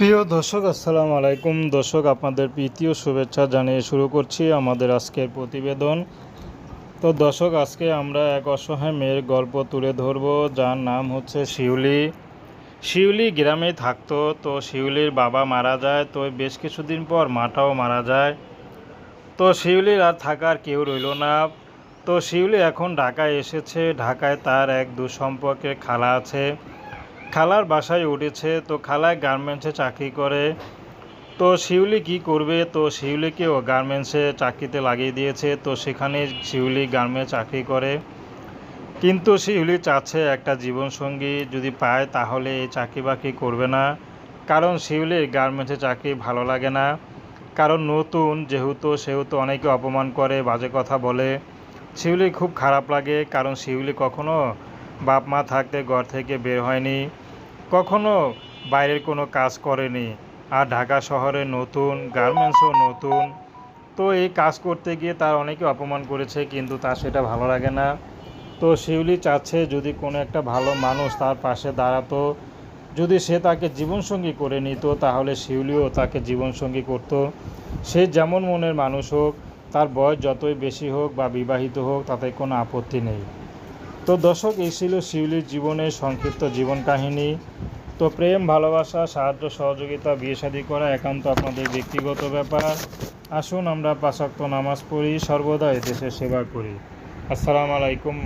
প্রিয় দর্শক, আসসালামু আলাইকুম। দর্শক, আপনাদের প্রীতীয় শুভেচ্ছা জানিয়ে শুরু করছি আমাদের আজকের প্রতিবেদন। তো দর্শক, আজকে আমরা এক অসহায় মেয়ের গল্প তুলে ধরব, যার নাম হচ্ছে শিউলি। শিউলি গ্রামে থাকতো, তো শিউলির বাবা মারা যায়, তো বেশ কিছুদিন পর মাটাও মারা যায়। তো শিউলির আর থাকার কেউ রইল না। তো শিউলি এখন ঢাকায় এসেছে, ঢাকায় তার এক দুঃসম্পর্কের খালা আছে। খালার বাসায় উঠেছে, তো খালায় গার্মেন্টসে চাকরি করে। তো শিউলি কি করবে? তো শিউলিকেও গার্মেন্টসে চাকরিতে লাগিয়ে দিয়েছে, তো সেখানে শিউলি গার্মেন্টস চাকরি করে। কিন্তু শিউলি চাচ্ছে একটা জীবনসঙ্গী, যদি পায় তাহলে এই চাকরি বাকরি করবে না। কারণ শিউলির গার্মেন্টসে চাকরি ভালো লাগে না। কারণ নতুন, যেহেতু সেহেতু অনেকে অপমান করে, বাজে কথা বলে। শিউলি খুব খারাপ লাগে, কারণ শিউলি কখনো বাপ মা থাকতে ঘর থেকে বের হয়নি, কখনো বাইরের কোনো কাজ করেনি, আর ঢাকা শহরে নতুন গার্মেন্টসও নতুন। তো এই কাজ করতে গিয়ে তার অনেকে অপমান করেছে, কিন্তু তার সেটা ভালো লাগে না। তো শিউলি চাচ্ছে যদি কোনো একটা ভালো মানুষ তার পাশে দাঁড়াতো, যদি সে তাকে জীবনসঙ্গী করে নিত, তাহলে শিউলিও তাকে জীবনসঙ্গী করত। সে যেমন মনের মানুষ হোক, তার বয়স যতই বেশি হোক বা বিবাহিত হোক, তাতে কোনো আপত্তি নেই। তো দর্শক, এই ছিল শিউলির জীবনের সংক্ষিপ্ত জীবন কাহিনী তো প্রেম, ভালোবাসা, সাহায্য, সহযোগিতা, বিয়ে শাদী করা একান্ত আপনাদের ব্যক্তিগত ব্যাপার। আসুন আমরা পাশাক্ত নামাজ পড়ি, সর্বদা দেশের সেবা করি। আসসালামু আলাইকুম।